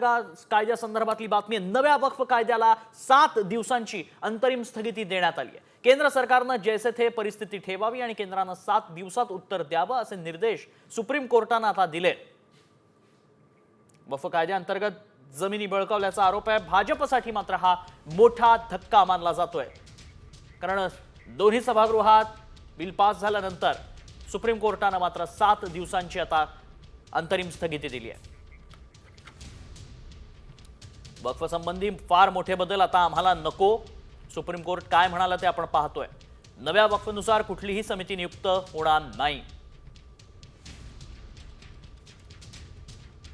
कायद्या संदर्भातली बातमी नव्या वक्फ कायद्याला सात दिवसांची अंतरिम स्थगिती देण्यात आली आहे. केंद्र सरकारनं जैसे थे परिस्थिती ठेवावी आणि केंद्रानं सात दिवसात उत्तर द्यावं असे निर्देश सुप्रीम कोर्टानं आता दिले. वक्फ कायद्याअंतर्गत जमिनी बळकावल्याचा आरोप आहे. भाजपसाठी मात्र हा मोठा धक्का मानला जातोय. कारण दोन्ही सभागृहात बिल पास झाल्यानंतर सुप्रीम कोर्टानं मात्र सात दिवसांची आता अंतरिम स्थगिती दिली आहे. वक्फसंबंधी फार मोठे बदल आता आम्हाला नको. सुप्रीम कोर्ट काय म्हणालं ते आपण पाहतोय. नव्या वक्फनुसार कुठलीही समिती नियुक्त होणार नाही.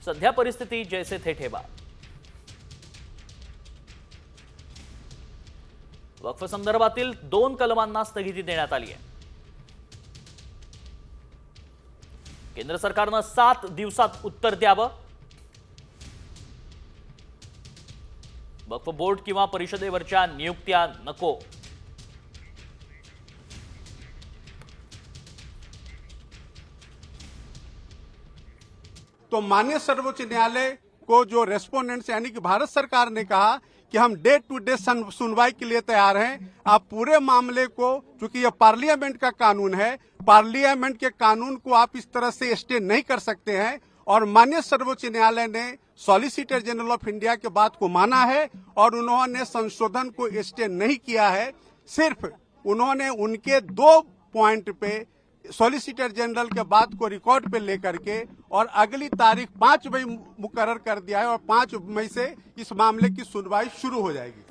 सध्या परिस्थिती जैसे थे ठेवा वक्फ संदर्भातील दोन कलमांना स्थगिती देण्यात आली आहे. केंद्र सरकारनं सात दिवसात उत्तर द्यावं. वक्फ बोर्ड किंवा परिषदेवरच्या नियुक्त्या नको. तो माननीय सर्वोच्च न्यायालय को जो रेस्पोंडेंट्स यानी कि भारत सरकार ने कहा कि हम डे टू डे सुनवाई के लिए तैयार हैं, आप पूरे मामले को, चूँकि यह पार्लियामेंट का कानून है पार्लियामेंट के कानून को आप इस तरह से स्टे नहीं कर सकते हैं, और माननीय सर्वोच्च न्यायालय ने सॉलिसिटर जनरल ऑफ इंडिया के बात को माना है और उन्होंने संशोधन को स्टे नहीं किया है सिर्फ उन्होंने उनके दो पॉइंट पे सॉलिसिटर जनरल के बात को रिकॉर्ड पे लेकर के और अगली तारीख पांच मई मुकर्र कर दिया है और पांच मई से इस मामले की सुनवाई शुरू हो जाएगी।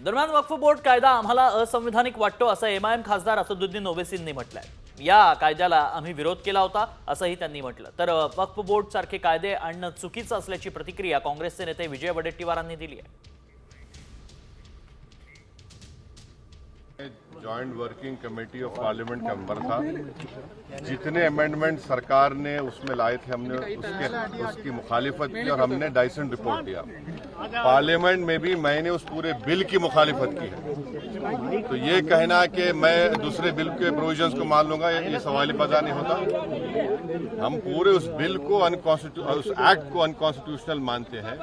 दरम्यान वक्फ बोर्ड कायदा आम्हाला असंविधानिक वाटतो असं एमआयएम खासदार असदुद्दीन ओवेसींनी म्हटलंय. या कायद्याला आम्ही विरोध केला होता असंही त्यांनी म्हटलं. तर वक्फ बोर्ड सारखे कायदे आणणं चुकीचं असल्याची प्रतिक्रिया काँग्रेसचे नेते विजय वडेट्टीवारांनी दिली आहे. Joint working committee of parliament का मेंबर था। जितने अमेंडमेंट सरकार ने उसमें लाए थे हमने उसके उसकी मुखालिफत की और हमने डाइसेंट रिपोर्ट दिया। पार्लियामेंट में भी मैंने उस पूरे बिल की मुखालिफत की है। तो ये कहना कि मैं दूसरे बिल के प्रोविजंस को मान लूँगा ये सवाल पता नहीं होता। हम पूरे उस बिल को उस एक्ट को अनकॉन्स्टिट्यूशनल मानते हैं।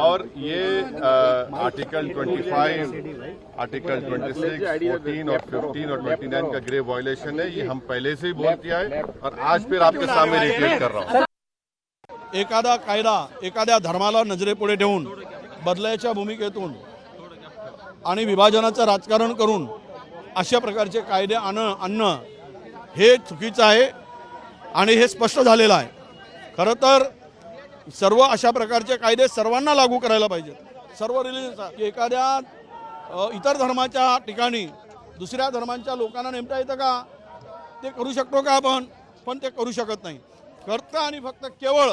और ये आ, आर्टिकल 25 आर्टिकल 26, 14 और 15 और 29 का ग्रे वायलेशन है ये हम पहले से ही बोल किया है और आज फिर आपके सामने रिपीट कर रहा हूँ। एखादा कायदा एखाद्या धर्माला नजरेपुढे ठेवून बदलायच्या भूमिकेतून आणि विभाजनाचं राजकारण करून अशा प्रकारचे कायदे आणणं आणणं हे चुकीचं आहे आणि हे स्पष्ट झालेलं आहे. खरं तर सर्व अशा प्रकारचे कायदे सर्वांना लागू करायला पाहिजेत. सर्व रिलिजन एखाद्या इतर धर्माच्या ठिकाणी दुसऱ्या धर्मांच्या लोकांना नेमता येतं का? ते करू शकतो का आपण? पण ते करू शकत नाही. करता आणि फक्त केवळ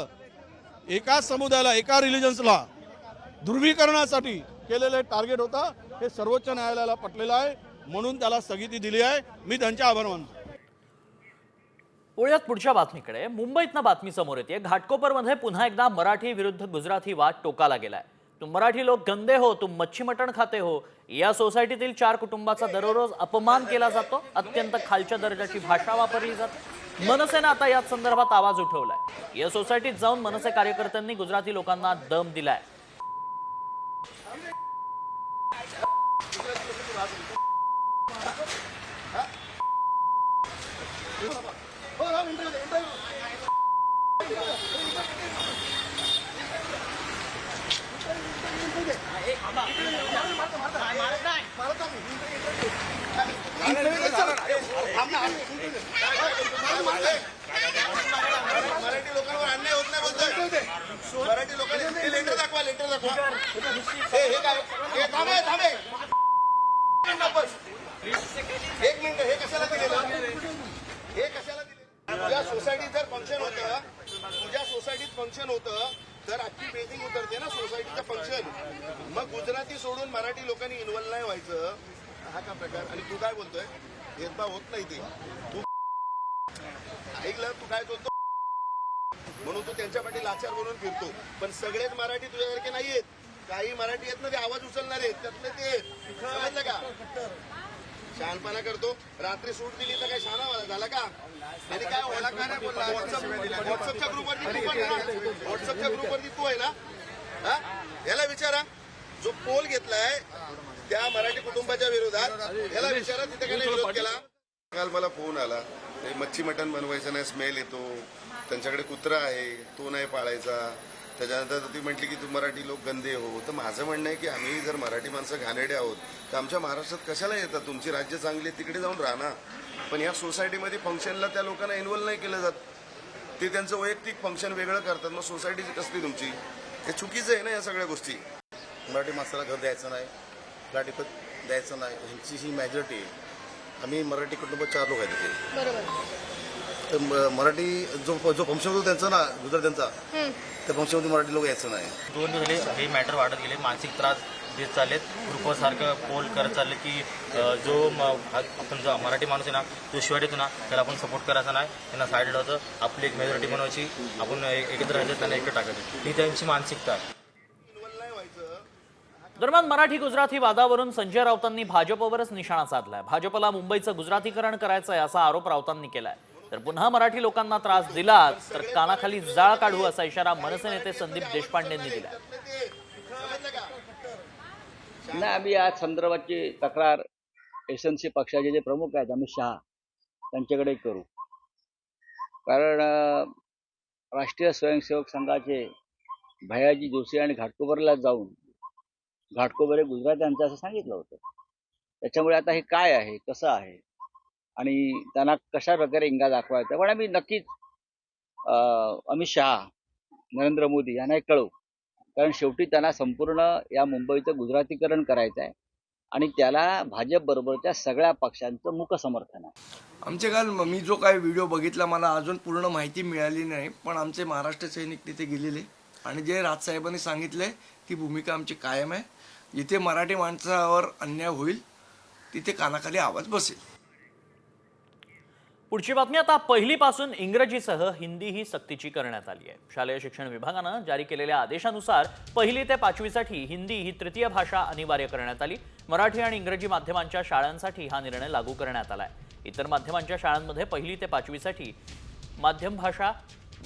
एका समुदायाला एका रिलिजन्सला ध्रुवीकरणासाठी केलेलं टार्गेट होतं हे सर्वोच्च न्यायालयाला पटलेलं आहे. म्हणून त्याला स्थगिती दिली आहे. मी त्यांचे आभार मानतो. वळूयात पुढच्या बातमीकडे. मुंबईतनं बातमी समोर येते. घाटकोपरमध्ये पुन्हा एकदा मराठी विरुद्ध गुजराती वाद टोकाला गेलाय. तुम मराठी लोक गंदे हो तुम मच्छी मटण खाते हो. या सोसायटीतील चार कुटुंबाचा दररोज अपमान केला जातो. अत्यंत खालच्या दर्जाची भाषा वापरली जाते. मनसेनं आता या संदर्भात आवाज उठवलाय. या सोसायटीत जाऊन मनसे कार्यकर्त्यांनी गुजराती लोकांना दम दिलाय. मराठी लोकांवर अन्याय होत नाही बोलतोय मराठी लोकांनी लेटर दाखवा लेटर दाखवा हे काय हे थांबे थांबे एक मिनिट हे कशाला दिलेलं हे कशाला दिले तुझ्या सोसायटीत जर फंक्शन होतं तुझ्या सोसायटीत फंक्शन होतं तर अख्खी बिल्डिंग उतरते ना सोसायटीचं फंक्शन मग गुजराती सोडून मराठी लोकांनी इन्व्हॉल्व नाही व्हायचं. हा का प्रकार? आणि तू काय बोलतोय? भेदभाव होत नाही ते. तू ऐकलं तू काय बोलतो? म्हणून तू त्यांच्या पाठी लाचार म्हणून फिरतो. पण सगळेच मराठी तुझ्यासारखे नाहीयेत. काही मराठी येत ना ते आवाज उचलणारे आहेत. त्यातले ते समजलं का? शहाणपणा करतो. रात्री सूट दिली तर काय शहाणा झाला का? त्याने काय ओला का नाही बोलला. व्हॉट्सअपच्या ग्रुपवरती तू पण व्हॉट्सअपच्या ग्रुपवरती तू आहे ना? हा? याला विचारा. जो पोल घेतलाय त्या मराठी कुटुंबाच्या विरोधात याला विचारा तिथे काही विरोध केला. काल मला फोन आला. मच्छी मटण बनवायचं नाही स्मेल येतो. त्यांच्याकडे कुत्रा आहे तो नाही पाळायचा. त्याच्यानंतर ती म्हटली की तू मराठी लोक गंदे हो. तर माझं म्हणणं आहे की आम्ही जर मराठी माणसं घाणेरडे आहोत तर आमच्या महाराष्ट्रात कशाला येतात? तुमची राज्य चांगली आहे, तिकडे जाऊन राहा ना. पण या सोसायटीमध्ये फंक्शनला त्या लोकांना इन्व्हॉल्व नाही केलं जात. ते त्यांचं वैयक्तिक फंक्शन वेगळं करतात मग सोसायटीची कसली तुमची? हे चुकीचं आहे ना या सगळ्या गोष्टी. मराठी माणसाला घर द्यायचं नाही फ्लॅट विकत द्यायचं नाही ह्यांची ही मेजॉरिटी आहे. आम्ही मराठी कुटुंब चार लोक आहेत तिथे मराठी जो जो फंक्शन होतो त्यांचा ना गुजरात त्यांचा त्या फंक्शनमध्ये मराठी लोक यायचं नाही. दोन दिवस झाले हे मॅटर वाढत गेले मानसिक त्रास देत चाललेत ग्रुपसारखं पोल करत चालले की जो आपण जो मराठी माणूस आहे ना जो शिवाय ना त्याला आपण सपोर्ट करायचा नाही त्यांना साईडला होतं आपली एक मेजॉरिटी बनवायची आपण एक- एकत्र राहायचं त्यांना एकत्र टाकायचं. ही त्यांची मानसिकता आहे. दरम्यान मराठी गुजराती वादावरून संजय राऊतांनी भाजपवरच निशाणा साधलाय. भाजपला मुंबईचं गुजरातीकरण करायचंय असा आरोप राऊतांनी केलाय. तर पुन्हा मराठी लोकांना त्रास दिला तर कानाखाली जाळ काढू असा इशारा मनसे नेते संदीप देशपांडेंनी दिला. नाही आम्ही या संदर्भाची तक्रार एस एन सी पक्षाचे जे प्रमुख आहेत अमित शहा त्यांच्याकडे करू. कारण राष्ट्रीय स्वयंसेवक संघाचे भयाजी जोशी आणि घाटकोबरला जाऊन घाटकोबरे हे गुजरात्यांचं असं सांगितलं होतं. त्याच्यामुळे आता हे काय आहे कसं आहे? आणि त्यांना कशा प्रकारे इंगा दाखवायचा? पण आम्ही नक्कीच अमित शहा नरेंद्र मोदी यांना एक कळवू. कारण शेवटी त्यांना संपूर्ण या मुंबईचं गुजरातीकरण करायचं आहे आणि त्याला भाजप बरोबरच्या सगळ्या पक्षांचं मुख समर्थन आहे. आमचे काल मी जो काय व्हिडिओ बघितला मला अजून पूर्ण माहिती मिळाली नाही पण आमचे महाराष्ट्र सैनिक तिथे गेलेले. आणि जे राजसाहेबांनी सांगितले ती भूमिका आमची कायम आहे. जिथे मराठी माणसावर अन्याय होईल तिथे कानाखाली आवाज बसेल. पुढची बातमी आता पहिलीपासून इंग्रजीसह हिंदी ही सक्तीची करण्यात आली आहे. शालेय शिक्षण विभागानं जारी केलेल्या आदेशानुसार पहिली ते पाचवीसाठी हिंदी ही तृतीय भाषा अनिवार्य करण्यात आली. मराठी आणि इंग्रजी माध्यमांच्या शाळांसाठी हा निर्णय लागू करण्यात आला आहे. इतर माध्यमांच्या शाळांमध्ये पहिली ते पाचवीसाठी माध्यम भाषा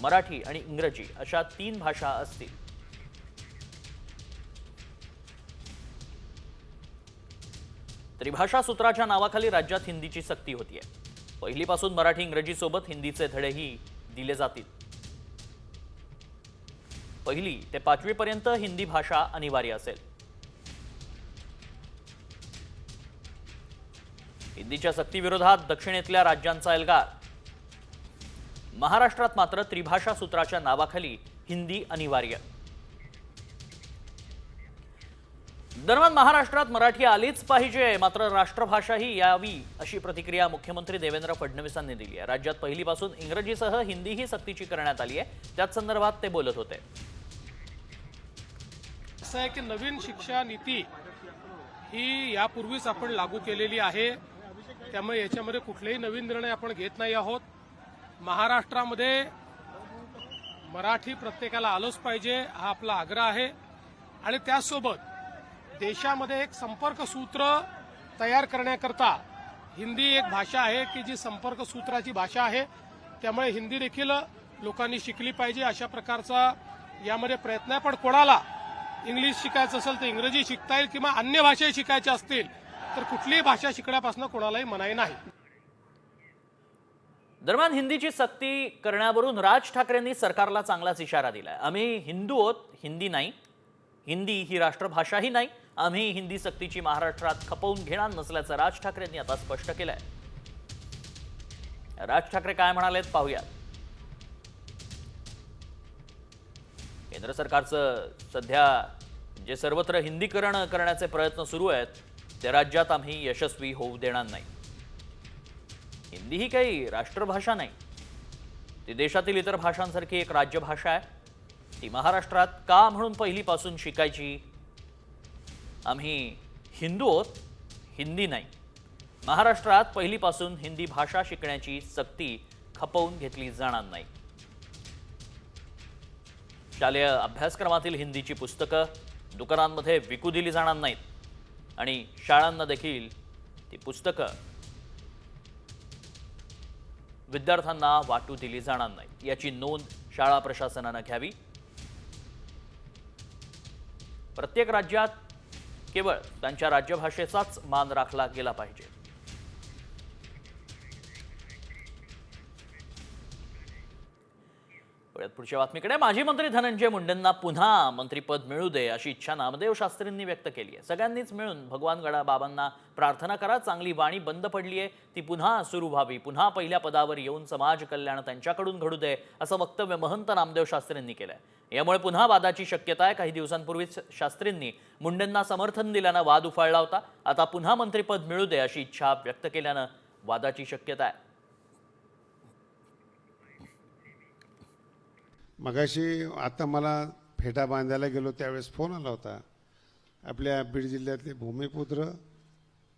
मराठी आणि इंग्रजी अशा तीन भाषा असतील. त्रिभाषा सूत्राच्या नावाखाली राज्यात हिंदीची सक्ती होती आहे पहिलीपासून मराठी इंग्रजी सोबत हिंदीचे धडेही दिले जातील. पहिली ते पाचवीपर्यंत हिंदी भाषा अनिवार्य असेल. हिंदीच्या सक्तीविरोधात दक्षिणेतल्या राज्यांचा एल्गार. महाराष्ट्रात मात्र त्रिभाषा सूत्राच्या नावाखाली हिंदी अनिवार्य. दरम्यान महाराष्ट्रात मराठी आलीच पाहिजे मात्र राष्ट्रभाषाही यावी अशी प्रतिक्रिया मुख्यमंत्री देवेंद्र फडणवीसांनी दिली आहे. राज्यात पहिलीपासून इंग्रजीसह हिंदीही सक्तीची करण्यात आली आहे. त्याच संदर्भात ते बोलत होते. असं आहे की नवीन शिक्षा नीती ही यापूर्वीच आपण लागू केलेली आहे. त्यामुळे याच्यामध्ये कुठलेही नवीन निर्णय आपण घेत नाही आहोत. महाराष्ट्रामध्ये मराठी प्रत्येकाला आलंच पाहिजे हा आपला आग्रह आहे. आणि त्याचसोबत देशामध्ये एक संपर्क सूत्र तयार करण्याकरता हिंदी एक भाषा आहे की जी संपर्क सूत्राची भाषा आहे त्यामुळे हिंदी देखील लोकांनी शिकली पाहिजे अशा प्रकारचा यामध्ये प्रयत्न आहे. पण कोणाला इंग्लिश शिकायचं असेल तर इंग्रजी शिकता येईल किंवा अन्य भाषा शिकायच्या असतील तर कुठलीही भाषा शिकण्यापासून कोणालाही मनाई नाही. दरम्यान हिंदीची सक्ती करण्यावरून राज ठाकरेंनी सरकारला चांगलाच इशारा दिलाय. आम्ही हिंदू आहोत हिंदी नाही. हिंदी ही राष्ट्रभाषाही नाही. आम्ही हिंदी सक्तीची महाराष्ट्रात खपवून घेणार नसल्याचं राज ठाकरेंनी आता स्पष्ट केलंय. राज ठाकरे काय म्हणालेत पाहूयात. केंद्र सरकारचं सध्या जे सर्वत्र हिंदीकरण करण्याचे प्रयत्न सुरू आहेत ते राज्यात आम्ही यशस्वी होऊ देणार नाही. हिंदी ही काही राष्ट्रभाषा नाही. ती देशातील इतर भाषांसारखी एक राज्यभाषा आहे. ती महाराष्ट्रात का म्हणून पहिलीपासून शिकायची आम्ही हिंदू आहोत हिंदी नाही. महाराष्ट्रात पहिलीपासून हिंदी भाषा शिकण्याची सक्ती खपवून घेतली जाणार नाही. शालेय अभ्यासक्रमातील हिंदीची पुस्तकं दुकानांमध्ये विकू दिली जाणार नाहीत आणि शाळांना देखील ती पुस्तकं विद्यार्थ्यांना वाटू दिली जाणार नाही. याची नोंद शाळा प्रशासनानं घ्यावी. प्रत्येक राज्यात केवळ त्यांच्या राज्यभाषेचाच मान राखला गेला पाहिजे. पुढच्या बातमीकडे. माजी मंत्री धनंजय मुंडेंना पुन्हा मंत्रीपद मिळू दे अशी इच्छा नामदेव शास्त्रींनी व्यक्त केली आहे. सगळ्यांनीच मिळून भगवान गडा बाबांना प्रार्थना करा. चांगली वाणी बंद पडली आहे. ती पुन्हा सुरू व्हावी. पुन्हा पहिल्या पदावर येऊन समाज कल्याण त्यांच्याकडून घडू दे असं वक्तव्य महंत नामदेव शास्त्रींनी केलं आहे यामुळे पुन्हा वादाची शक्यता आहे. काही दिवसांपूर्वीच शास्त्रींनी मुंडेंना समर्थन दिल्यानं वाद उफाळला होता. आता पुन्हा मंत्रीपद मिळू दे अशी इच्छा व्यक्त केल्यानं वादाची शक्यता आहे. मगाशी आता मला फेटा बांधायला गेलो त्यावेळेस फोन आला होता. आपल्या बीड जिल्ह्यातले भूमिपुत्र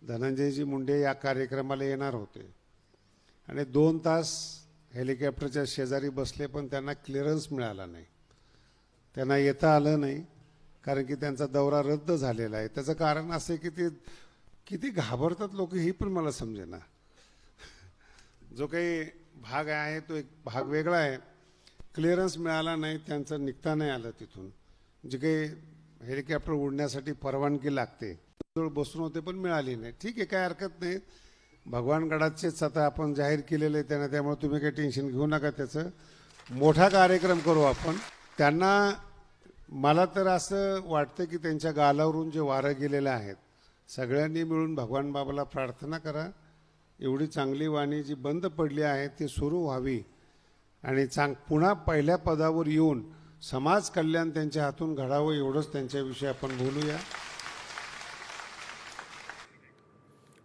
धनंजयजी मुंडे या कार्यक्रमाला येणार होते. आणि दोन तास हेलिकॉप्टरच्या शेजारी बसले पण त्यांना क्लिअरन्स मिळाला नाही. त्यांना येता आलं नाही कारण की त्यांचा दौरा रद्द झालेला आहे. त्याचं कारण असं आहे की ते किती घाबरतात लोक ही पण मला समजेना. जो काही भाग आहे तो एक भाग वेगळा आहे. क्लिअरन्स मिळाला नाही त्यांचं निघता नाही आलं तिथून. जे काही हेलिकॉप्टर उडण्यासाठी परवानगी लागते. बसून होते पण मिळाली नाही. ठीक आहे काय हरकत नाही. भगवानगडाचेच आता आपण जाहीर केलेलं आहे त्यांना त्यामुळे तुम्ही काही टेन्शन घेऊ नका त्याचं. मोठा कार्यक्रम करू आपण. त्यांना मला तर असं वाटतं की त्यांच्या गालावरून जे वारं गेलेलं आहेत सगळ्यांनी मिळून भगवान बाबाला प्रार्थना करा. एवढी चांगली वाणी जी बंद पडली आहे ती सुरू व्हावी. आणि चांग पुन्हा पहिल्या पदावर येऊन समाज कल्याण त्यांच्या हातून घडावं एवढंच त्यांच्याविषयी आपण बोलूया.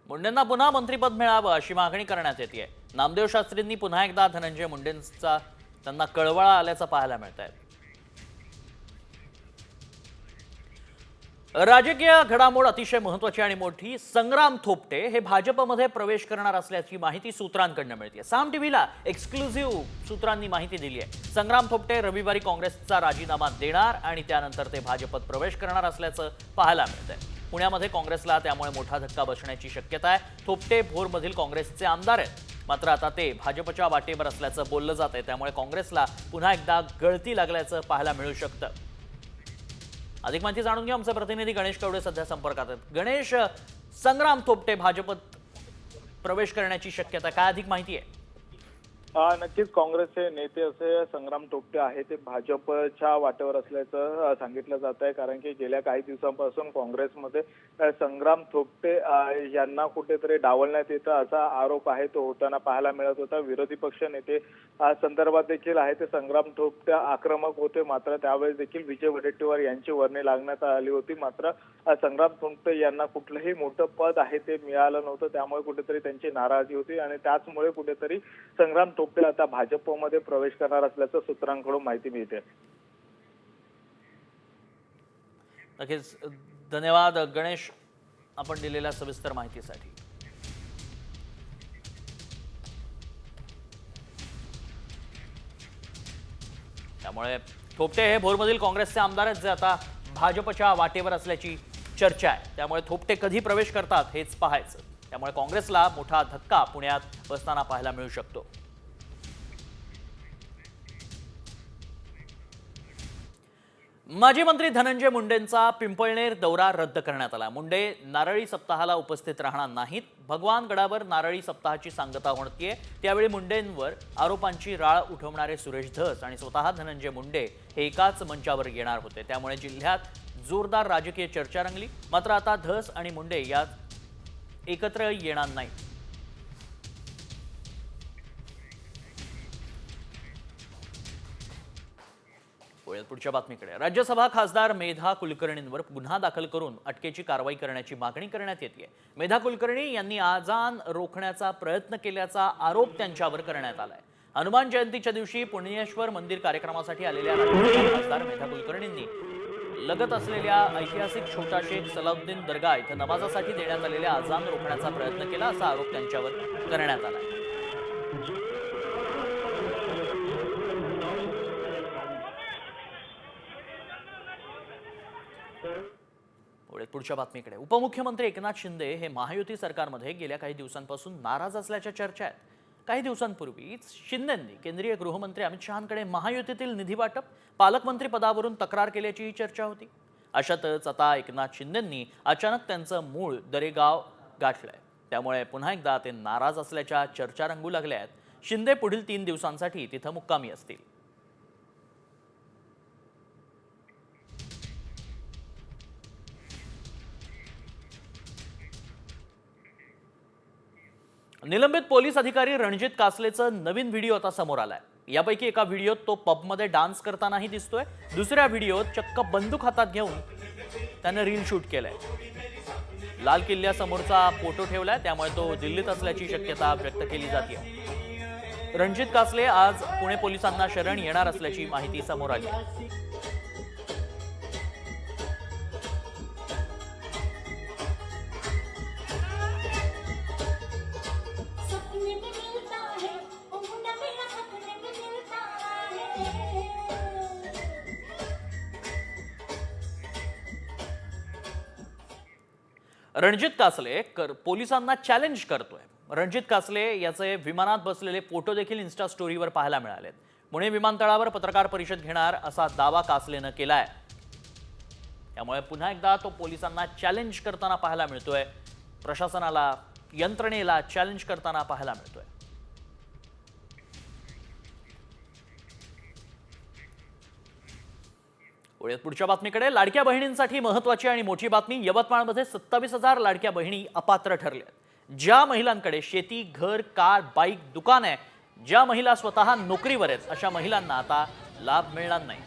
मुंडेंना पुन्हा मंत्रीपद मिळावं अशी मागणी करण्यात येते नामदेव शास्त्रींनी पुन्हा एकदा धनंजय मुंडेंचा त्यांना कळवळा आल्याचं पाहायला मिळत आहे राजकीय घडामोड अतिशय महत्वाची आणि मोठी संग्राम थोपटे हे भाजपमध्ये प्रवेश करणार असल्याची माहिती सूत्रांकडनं मिळते. साम टीव्हीला एक्सक्लुझिव्ह सूत्रांनी माहिती दिली आहे. संग्राम थोपटे रविवारी काँग्रेसचा राजीनामा देणार आणि त्यानंतर ते भाजपत प्रवेश करणार असल्याचं पाहायला मिळतंय. पुण्यामध्ये काँग्रेसला त्यामुळे मोठा धक्का बसण्याची शक्यता आहे. थोपटे भोरमधील काँग्रेसचे आमदार आहेत. मात्र आता ते भाजपच्या वाटेवर असल्याचं बोललं जात आहे त्यामुळे काँग्रेसला पुन्हा एकदा गळती लागल्याचं पाहायला मिळू शकतं. अधिक माहिती जाणून घेऊ आमचे प्रतिनिधी गणेश कवडे सध्या संपर्कात आहेत. गणेश संग्राम थोपटे भाजपत प्रवेश करण्याची शक्यता काय अधिक माहिती आहे? नक्कीच काँग्रेसचे नेते असे संग्राम टोपटे आहे ते भाजपच्या वाटेवर असल्याचं सांगितलं जात आहे. कारण की गेल्या काही दिवसांपासून काँग्रेसमध्ये संग्राम थोपटे यांना कुठेतरी डावलण्यात येतं असा आरोप आहे. तो होताना पाहायला मिळत होता. विरोधी पक्ष नेते संदर्भात देखील आहे ते संग्राम थोपटे आक्रमक होते. मात्र त्यावेळेस देखील विजय वडेट्टीवार यांची वर्णी लागण्यात आली होती. मात्र संग्राम थोपटे यांना कुठलंही मोठं पद आहे ते मिळालं नव्हतं. त्यामुळे कुठेतरी त्यांची नाराजी होती आणि त्याचमुळे कुठेतरी संग्राम टोपे आता भाजपमध्ये प्रवेश करणार असल्याचं सूत्रांकडून माहिती मिळते. नक्कीच. धन्यवाद गणेश आपण दिलेल्या सविस्तर माहितीसाठी. त्यामुळे थोपटे हे भोरमधील काँग्रेसचे आमदार आहेत जे आता भाजपच्या वाटेवर असल्याची चर्चा आहे. त्यामुळे थोपटे कधी प्रवेश करतात हेच पाहायचं. त्यामुळे काँग्रेसला मोठा धक्का पुण्यात बसताना पाहायला मिळू शकतो. माजी मंत्री धनंजय मुंडेंचा पिंपळनेर दौरा रद्द करण्यात आला. मुंडे नारळी सप्ताहाला उपस्थित राहणार नाहीत. भगवान गडावर नारळी सप्ताहाची सांगता होतीये त्यावेळी मुंडेंवर आरोपांची राळ उठवणारे सुरेश धस आणि स्वतः धनंजय मुंडे हे एकाच मंचावर येणार होते. त्यामुळे जिल्ह्यात जोरदार राजकीय चर्चा रंगली. मात्र आता धस आणि मुंडे यात एकत्र येणार नाहीत. वळूयात पुढच्या बातमीकडे. राज्यसभा खासदार मेधा कुलकर्णींवर गुन्हा दाखल करून अटकेची कारवाई करण्याची मागणी करण्यात येते मेधा कुलकर्णी यांनी आजान रोखण्याचा प्रयत्न केल्याचा आरोप त्यांच्यावर करण्यात आलाय. हनुमान जयंतीच्या दिवशी पुणेश्वर मंदिर कार्यक्रमासाठी आलेल्या खासदार मेधा कुलकर्णींनी लगत असलेल्या ऐतिहासिक छोटा शेख सलाउद्दीन दर्गा इथं नमाजासाठी देण्यात आलेल्या आजान रोखण्याचा प्रयत्न केला असा आरोप त्यांच्यावर करण्यात आला पुढे पुढच्या बातमीकडे. उपमुख्यमंत्री एकनाथ शिंदे हे महायुती सरकारमध्ये गेल्या काही दिवसांपासून नाराज असल्याच्या चर्चा आहेत. काही दिवसांपूर्वीच शिंदेंनी केंद्रीय गृहमंत्री अमित शहांकडे महायुतीतील निधी वाटप पालकमंत्री पदावरून तक्रार केल्याचीही चर्चा होती. अशातच आता एकनाथ शिंदेंनी अचानक त्यांचं मूळ दरेगाव गाठलंय. त्यामुळे पुन्हा एकदा ते नाराज असल्याच्या चर्चा रंगू लागल्या आहेत. शिंदे पुढील तीन दिवसांसाठी तिथं मुक्कामी असतील. निलंबित पोलीस अधिकारी रणजित कासलेचं नवीन व्हिडिओ आता समोर आलाय. यापैकी एका व्हिडिओत तो पबमध्ये डान्स करतानाही दिसतोय. दुसऱ्या व्हिडिओत चक्क बंदूक हातात घेऊन त्यानं रील शूट केलंय. लाल किल्ल्यासमोरचा फोटो ठेवलाय त्यामुळे तो दिल्लीत असल्याची शक्यता व्यक्त केली जाते रणजित कासले आज पुणे पोलिसांना शरण येणार असल्याची माहिती समोर आली रणजित कासले कर पोलिसांना चॅलेंज करतोय. रणजित कासले याचे विमानात बसलेले फोटो देखील इन्स्टा स्टोरीवर पाहायला मिळालेत. पुणे विमानतळावर पत्रकार परिषद घेणार असा दावा कासलेनं केलाय. त्यामुळे पुन्हा एकदा तो पोलिसांना चॅलेंज करताना पाहायला मिळतोय. प्रशासनाला यंत्रणेला चॅलेंज करताना पाहायला मिळतोय. वळूयात पुढच्या बातमीकडे लाडक्या बहिणींसाठी महत्वाची आणि मोठी बातमी. यवतमाळमध्ये सत्तावीस हजार लाडक्या बहिणी अपात्र ठरल्या. ज्या महिलांकडे शेती घर कार बाईक दुकान आहे ज्या महिला स्वतः नोकरीवर आहेत अशा महिलांना आता लाभ मिळणार नाही.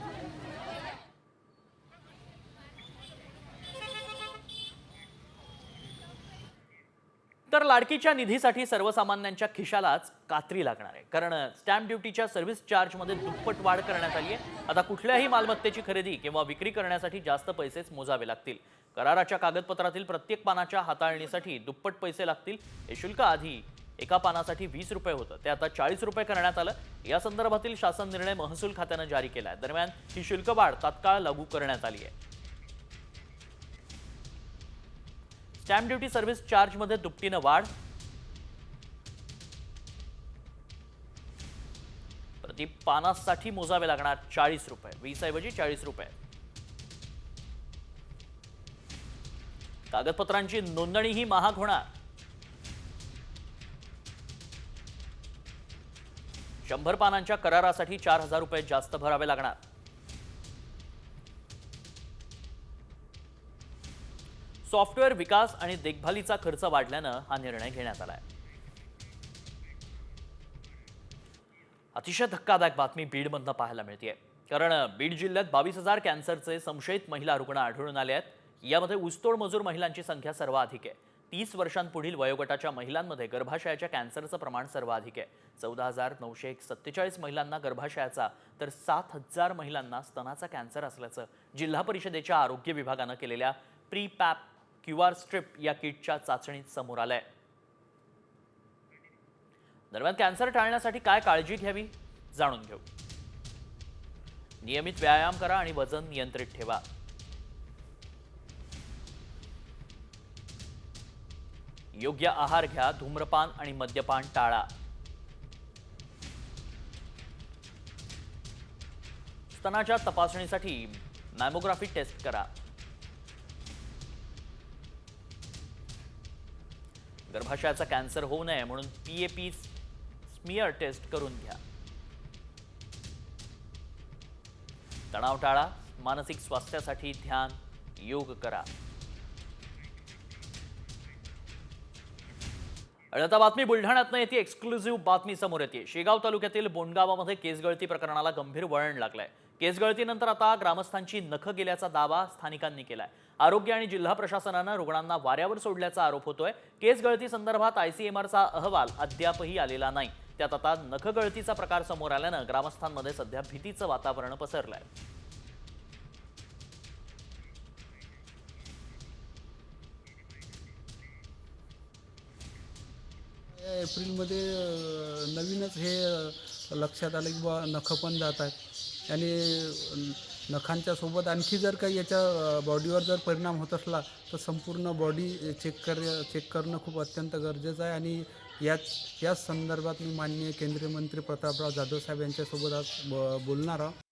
तर लाडकीच्या निधीसाठी सर्वसामान्यांच्या खिशालाच कात्री लागणार आहे. कारण स्टॅम्प ड्युटीच्या सर्व्हिस चार्जमध्ये दुप्पट वाढ करण्यात आली आहे. आता कुठल्याही मालमत्तेची खरेदी किंवा विक्री करण्यासाठी जास्त पैसेच मोजावे लागतील. कराराच्या कागदपत्रातील प्रत्येक पानाच्या हाताळणीसाठी दुप्पट पैसे लागतील. हे शुल्क आधी एका पानासाठी वीस रुपये होतं. ते आता चाळीस रुपये करण्यात आलं. या संदर्भातील शासन निर्णय महसूल खात्यानं जारी केला आहे दरम्यान ही शुल्क वाढ तात्काळ लागू करण्यात आली आहे. स्टॅम्प ड्युटी सर्व्हिस चार्जमध्ये दुपटीनं वाढ. प्रति पानासाठी मोजावे लागणार चाळीस रुपये. वीस ऐवजी चाळीस रुपये. कागदपत्रांची नोंदणीही महाग होणार. शंभर पानांच्या करारासाठी चार हजार रुपये जास्त भरावे लागणार. सॉफ्टवेअर विकास आणि देखभालीचा खर्च वाढल्यानं हा निर्णय घेण्यात आलाय. अतिशय धक्कादायक बातमी बीडमधनं पाहायला मिळते कारण बीड जिल्ह्यात बावीस हजार कॅन्सरचे संशयित महिला रुग्ण आढळून आले आहेत. यामध्ये ऊसतोड मजूर महिलांची संख्या सर्वाधिक आहे. तीस वर्षांपुढील वयोगटाच्या महिलांमध्ये गर्भाशयाच्या कॅन्सरचं प्रमाण सर्वाधिक आहे. चौदा हजार नऊशे एक सत्तेचाळीस महिलांना गर्भाशयाचा तर सात हजार महिलांना स्तनाचा कॅन्सर असल्याचं जिल्हा परिषदेच्या आरोग्य विभागानं केलेल्या pre pap Q R strip या किटच्या चाचणीत समोर आलंय. दरम्यान कॅन्सर टाळण्यासाठी काय काळजी घ्यावी जाणून घेऊ. नियमित व्यायाम करा आणि वजन नियंत्रित ठेवा. योग्य आहार घ्या धूम्रपान आणि मद्यपान टाळा. स्तनाच्या तपासणीसाठी मॅमोग्राफी टेस्ट करा. गर्भाशयाचा कॅन्सर होऊ नये म्हणून P A P smear test करून घ्या. तणाव टाळा मानसिक स्वास्थ्यासाठी ध्यान योग करा. आणि आता बातमी बुलढाण्यातनं येते एक्सक्लुझिव्ह बातमी समोर येते. शेगाव तालुक्यातील बोंडगावामध्ये केसगळती प्रकरणाला गंभीर वळण लागलंय. केसगळतीनंतर आता ग्रामस्थांची नखं गेल्याचा दावा स्थानिकांनी केलाय. आरोग्य आणि जिल्हा प्रशासनानं रुग्णांना वाऱ्यावर सोडल्याचा आरोप होतोय. केसगळती संदर्भात आयसीएमआरचा अहवाल अद्यापही आलेला नाही. त्यात आता नखगळतीचा प्रकार समोर आल्यानं ग्रामस्थांमध्ये सध्या भीतीचं वातावरण पसरलंय. एप्रिलमध्ये नवीनच हे लक्षात आलं की बा नखं पण जात आहेत. आणि अ, नखांच्या सोबत आणखी जर काही याच्या बॉडीवर जर परिणाम होत असला तर संपूर्ण बॉडी चेक कर चेक करणं खूप अत्यंत गरजेचं आहे. आणि याच याच संदर्भात मी माननीय केंद्रीय मंत्री प्रतापराव जाधव साहेब यांच्यासोबत आज ब बोलणार आहोत.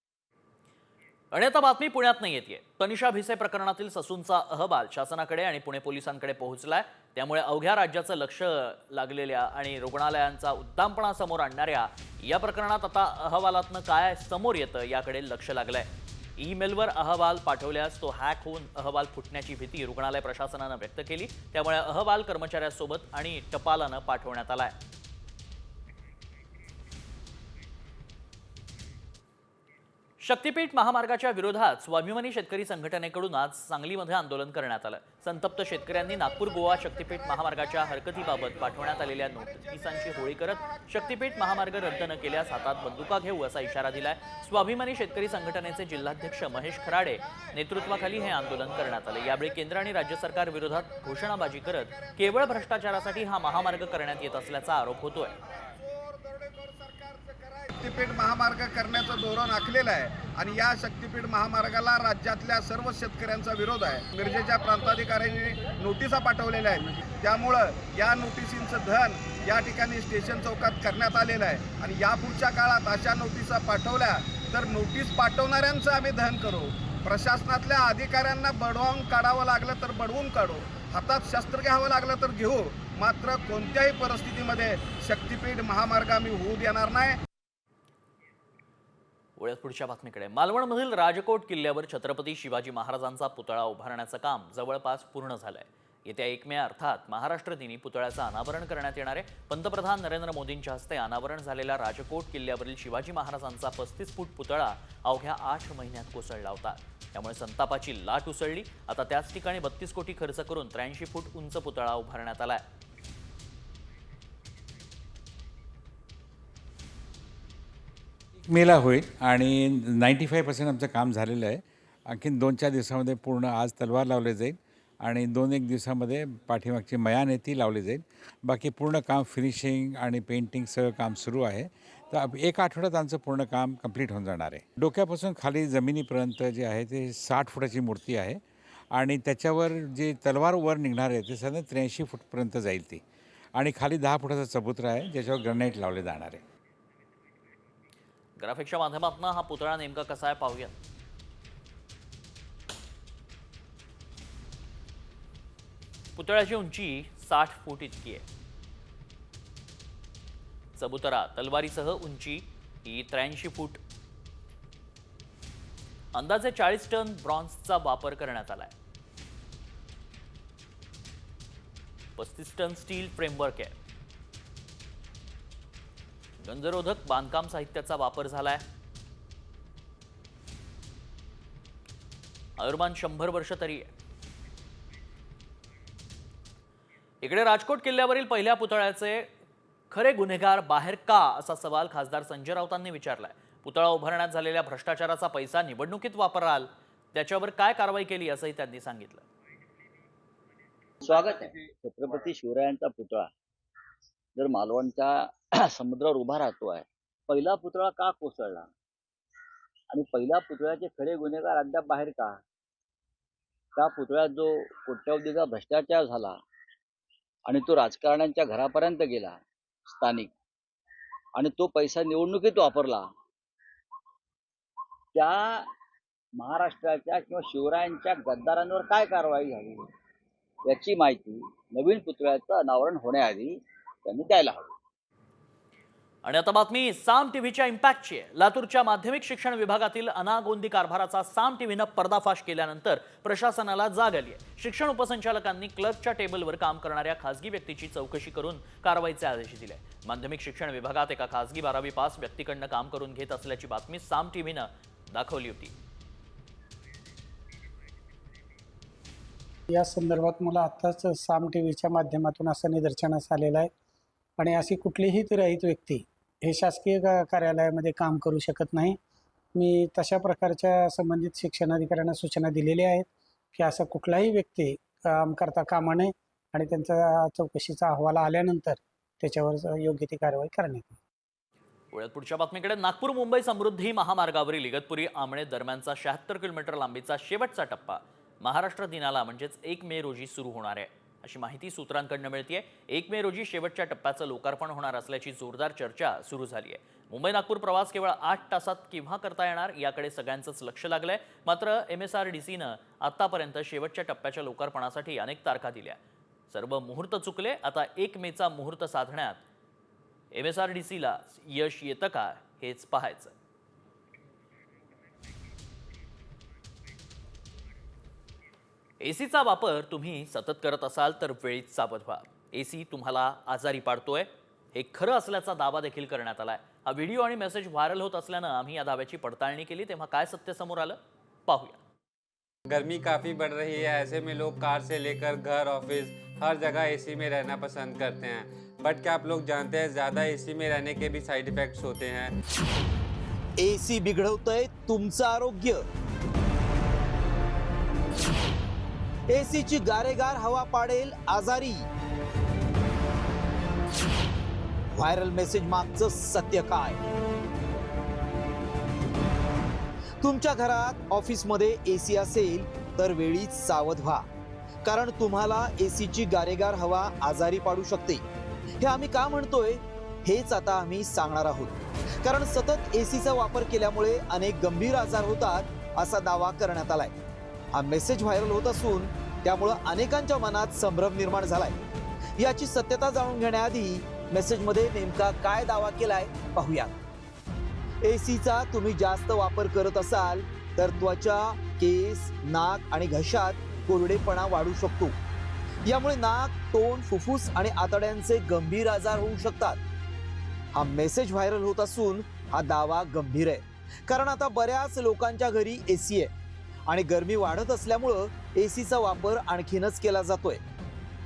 आणि आता बातमी पुण्यात नाही येते तनिषा भिसे प्रकरणातील ससूनचा अहवाल शासनाकडे आणि पुणे पोलिसांकडे पोहोचलाय. त्यामुळे अवघ्या राज्याचं लक्ष लागलेल्या आणि रुग्णालयांचा उद्दामपणा समोर आणणाऱ्या या प्रकरणात आता अहवालातनं काय समोर येतं याकडे लक्ष लागलंय. ईमेलवर अहवाल पाठवल्यास तो हॅक होऊन अहवाल फुटण्याची भीती रुग्णालय प्रशासनानं व्यक्त केली. त्यामुळे अहवाल कर्मचाऱ्यासोबत आणि टपालानं पाठवण्यात आलाय. शक्तीपीठ महामार्गाच्या विरोधात स्वाभिमानी शेतकरी संघटनेकडून आज सांगलीमध्ये आंदोलन करण्यात आलं. संतप्त शेतकऱ्यांनी नागपूर गोवा शक्तीपीठ महामार्गाच्या हरकतीबाबत पाठवण्यात आलेल्या नोटिसांची होळी करत शक्तीपीठ महामार्ग रद्द न केल्यास हातात बंदुका घेऊ असा इशारा दिलाय. स्वाभिमानी शेतकरी संघटनेचे जिल्हाध्यक्ष महेश खराडे नेतृत्वाखाली हे आंदोलन करण्यात आले. यावेळी केंद्र आणि राज्य सरकार विरोधात घोषणाबाजी करत केवळ भ्रष्टाचारासाठी हा महामार्ग करण्यात येत असल्याचा आरोप होतोय. शक्तीपीठ महामार्ग करण्याचं धोरण आखलेलं आहे आणि या शक्तीपीठ महामार्गाला राज्यातल्या सर्व शेतकऱ्यांचा विरोध आहे. मिरजेच्या प्रांताधिकाऱ्यांनी नोटिसा पाठवलेल्या आहेत. त्यामुळं या नोटिसींचं धन या ठिकाणी स्टेशन चौकात करण्यात आलेलं आहे. आणि यापुढच्या काळात अशा नोटिसा पाठवल्या तर नोटीस पाठवणाऱ्यांचं आम्ही धन करू. प्रशासनातल्या अधिकाऱ्यांना बडवून काढावं लागलं तर बडवून काढू. हातात शस्त्र घ्यावं लागलं तर घेऊ. मात्र कोणत्याही परिस्थितीमध्ये शक्तीपीठ महामार्ग आम्ही होऊ देणार नाही. वळत पुढच्या बातमीकडे. मालवणमधील राजकोट किल्ल्यावर छत्रपती शिवाजी महाराजांचा पुतळा उभारण्याचं काम जवळपास पूर्ण झालंय. येत्या एक मे अर्थात महाराष्ट्र दिनी पुतळ्याचं अनावरण करण्यात येणार आहे. पंतप्रधान नरेंद्र मोदींच्या हस्ते अनावरण झालेला राजकोट किल्ल्यावरील शिवाजी महाराजांचा पस्तीस फूट पुतळा अवघ्या आठ महिन्यात कोसळला होता. त्यामुळे संतापाची लाट उसळली. आता त्याच ठिकाणी बत्तीस कोटी खर्च करून त्र्याऐंशी फूट उंच पुतळा उभारण्यात आलाय. मेला होईल आणि नाईंटी फाय पर्सेंट आमचं काम झालेलं आहे. आणखीन दोन चार दिवसामध्ये पूर्ण आज तलवार लावले जाईल आणि दोन एक दिवसामध्ये पाठीमागची मयान आहे ती लावली जाईल. बाकी पूर्ण काम फिनिशिंग आणि पेंटिंग सगळं काम सुरू आहे. तर एक आठवड्यात आमचं पूर्ण काम कंप्लीट होऊन जाणार आहे. डोक्यापासून खाली जमिनीपर्यंत जे आहे ते साठ फुटाची मूर्ती आहे आणि त्याच्यावर जे तलवार वर निघणार आहे ते साधारण त्र्याऐंशी फूटपर्यंत जाईल ती. आणि खाली दहा फुटाचा चबुतरा आहे ज्याच्यावर ग्रनाईट लावले जाणार आहे. ग्राफिक्सच्या माध्यमातून हा पुतळा नेमका कसा आहे पाहूया. पुतळ्याची उंची साठ फूट इतकी आहे. चबुतरा तलवारीसह उंची ही त्र्याऐंशी फूट. अंदाजे चाळीस टन ब्रॉन्झचा वापर करण्यात आलाय. पस्तीस टन स्टील फ्रेमवर्क आहे. गंजरोधक बांधकाम साहित्याचा वापर झालाय. आयुर्मान शंभर वर्ष तरी आहे. इकडे राजकोट किल्ल्यावरील पहिल्या पुतळ्याचे खरे गुन्हेगार बाहेर का असा सवाल खासदार संजय राऊतांनी विचारलाय. पुतळा उभारण्यात झालेल्या भ्रष्टाचाराचा पैसा निवडणुकीत वापराल त्याच्यावर काय कारवाई केली असंही त्यांनी सांगितलं. स्वागत आहे. छत्रपती शिवरायांचा पुतळा. जर मालवणच्या समुद्रावर उभा राहतो आहे पहिला पुतळा का कोसळला? आणि पहिल्या पुतळ्याचे खरे गुन्हेगार अद्याप बाहेर का? त्या पुतळ्यात जो कोट्यावधीचा भ्रष्टाचार झाला आणि तो राजकारण्यांच्या घरापर्यंत गेला स्थानिक आणि तो पैसा निवडणुकीत वापरला त्या महाराष्ट्राच्या किंवा शिवरायांच्या गद्दारांवर काय कारवाई झाली? याची माहिती नवीन पुतळ्याचं अनावरण होण्याआधी त्यांनी द्यायला हवी. आणि आता बातमी साम टीव्हीच्या इम्पॅक्टची. आहे लातूरच्या माध्यमिक शिक्षण विभागातील अनागोंदी कारभाराचा साम टीव्हीनं पर्दाफाश केल्यानंतर प्रशासनाला जाग आली आहे. शिक्षण उपसंचालकांनी क्लर्कच्या टेबलवर काम करणाऱ्या खासगी व्यक्तीची चौकशी करून कारवाईचे आदेश दिले. माध्यमिक शिक्षण विभागात एका खासगी बारावी पास व्यक्तीकडनं काम करून घेत असल्याची बातमी साम टीव्हीनं दाखवली होती. या संदर्भात मला आत्ताच साम टी व्हीच्या माध्यमातून असं निदर्शनास आलेलं आहे. आणि अशी कुठलीही तिरहित व्यक्ती हे शासकीय का कार्यालयामध्ये काम करू शकत नाही. मी तशा प्रकारच्या संबंधित शिक्षणाधिकाऱ्यांना सूचना दिलेल्या आहेत की असं कुठलाही व्यक्ती काम करता कामा नये आणि त्यांचा चौकशीचा अहवाल आल्यानंतर त्याच्यावर योग्य ती कारवाई करण्यात येईल. पुढच्या बातमीकडे. नागपूर मुंबई समृद्धी महामार्गावरील इगतपुरी आमणे दरम्यानचा शहात्तर किलोमीटर लांबीचा शेवटचा टप्पा. महाराष्ट्र दिनाला म्हणजेच एक मे रोजी सुरू होणार आहे. अशी माहिती सूत्रांकडनं मिळतीये. एक मे रोजी शेवटच्या टप्प्याचं लोकार्पण होणार असल्याची जोरदार चर्चा सुरू झाली आहे मुंबई नागपूर प्रवास केवळ आठ तासात केव्हा करता येणार याकडे सगळ्यांचंच लक्ष लागलंय. मात्र एम एस आर डी सीनं आतापर्यंत शेवटच्या टप्प्याच्या लोकार्पणासाठी अनेक तारखा दिल्या. सर्व मुहूर्त चुकले. आता एक मेचा मुहूर्त साधण्यात एम एस आर डी सीला यश येतं का हेच पाहायचं. एसीचा वापर तुम्ही सतत करत असाल तर वेळीच सावध व्हा. एसी तुम्हाला आजारी पाडतोय. हे खरं असल्याचा दावा देखील करण्यात आलाय. हा व्हिडिओ आणि मेसेज व्हायरल होत असल्यानं आम्ही या दाव्याची पडताळणी केली. तेव्हा काय सत्य समोर आलं? पाहूया. गर्मी काफ़ी बढ़ रही है. ऐसे में लोग कार से लेकर घर ऑफिस हर जगह एसी में रहना पसंद करते हैं. बट क्या आप लोग जानते हैं ज़्यादा एसी में रहने के भी साइड इफ़ेक्ट्स होते हैं? एसी बिघडवतय तुमचं आरोग्य. एसीची गारेगार हवा पाडेल आजारी. व्हायरल मेसेज मागचं सत्य काय? तुमच्या घरात ऑफिसमध्ये एसी असेल तर वेळीच सावध व्हा. कारण तुम्हाला एसीची गारेगार हवा आजारी पाडू शकते. हे आम्ही का म्हणतोय? हेच आता आम्ही सांगणार आहोत. कारण सतत एसीचा वापर केल्यामुळे अनेक गंभीर आजार होतात असा दावा करण्यात आलाय. हा मेसेज व्हायरल होत असून त्यामुळं अनेकांच्या मनात संभ्रम निर्माण झालाय. याची सत्यता जाणून घेण्याआधी मेसेजमध्ये नेमका काय दावा केलाय पाहूया ए सीचा तुम्ही जास्त वापर करत असाल तर त्वचा केस नाक आणि घशात कोरडेपणा वाढू शकतो. यामुळे नाक तोंड फुफ्फुस आणि आतड्यांचे गंभीर आजार होऊ शकतात. हा मेसेज व्हायरल होत असून हा दावा गंभीर आहे. कारण आता बऱ्याच लोकांच्या घरी एसी आहे. आणि गरमी वाढत असल्यामुळं एसीचा वापर आणखीनच केला जातोय.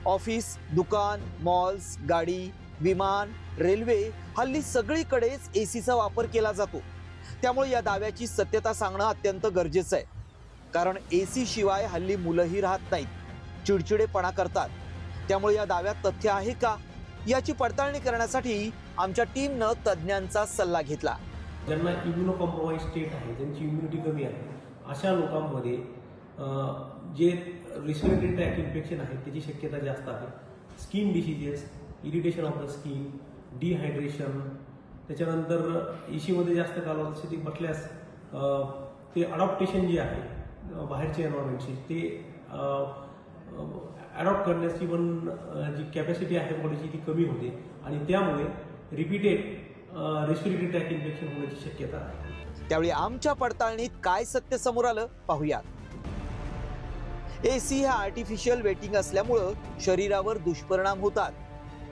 ऑफिस दुकान मॉल्स गाडी विमान रेल्वे हल्ली सगळीकडेच एसीचा वापर केला जातो. त्यामुळे या दाव्याची सत्यता सांगणं अत्यंत गरजेचं आहे. कारण एसी शिवाय हल्ली मुलंही राहत नाहीत. चिडचिडेपणा करतात. त्यामुळे या दाव्यात तथ्य आहे का? याची पडताळणी करण्यासाठी आमच्या टीमनं तज्ज्ञांचा सल्ला घेतला. ज्यांना इम्युनो कॉम्प्रोमाइज स्टेट आहे ज्यांची इम्युनिटी कमी आहे अशा लोकांमध्ये जे रिस्पिरेटरी ट्रॅक इन्फेक्शन आहे त्याची शक्यता जास्त आहे. Skin diseases irritation of the skin dehydration त्याच्यानंतर एसीमध्ये जास्त कालावधी बसल्यास ते अडॉप्टेशन जे आहे बाहेरच्या एन्व्हायरमेंटची ते अडॉप्ट करण्याची पण जी कॅपॅसिटी आहे बॉडीची ती कमी होते. आणि त्यामुळे रिपीटेड रेस्पिरेटरी ट्रॅक इन्फेक्शन होण्याची शक्यता आहे. त्यावेळी आमच्या पडताळणीत काय सत्य समोर आलं पाहूयात. एसी हा आर्टिफिशियल वेटिंग असल्यामुळं शरीरावर दुष्परिणाम होतात.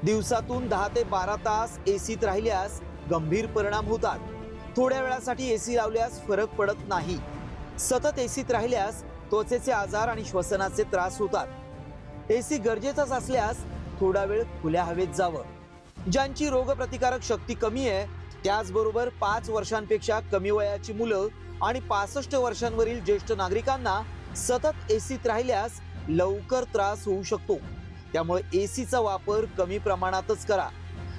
दिवसातून दहा ते बारा तास एसीत राहिल्यास गंभीर परिणाम होतात. थोड्या वेळासाठी एसी लावल्यास फरक पडत नाही. सतत एसीत राहिल्यास त्वचेचे आजार आणि श्वसनाचे त्रास होतात. एसी गरजेचाच असल्यास थोडा वेळ खुल्या हवेत जावं. ज्यांची रोगप्रतिकारक शक्ती कमी आहे त्याचबरोबर पाच वर्षांपेक्षा कमी वयाची मुलं आणि पासष्ट वर्षांवरील ज्येष्ठ नागरिकांना सतत एसीत राहिल्यास लवकर त्रास होऊ शकतो. त्यामुळे एसीचा वापर कमी प्रमाणातच करा.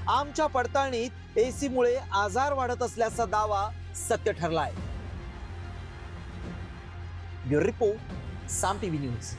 आमच्या पडताळणीत एसीमुळे आजार वाढत असल्याचा दावा सत्य ठरलाय. Bureau report Saam TV news.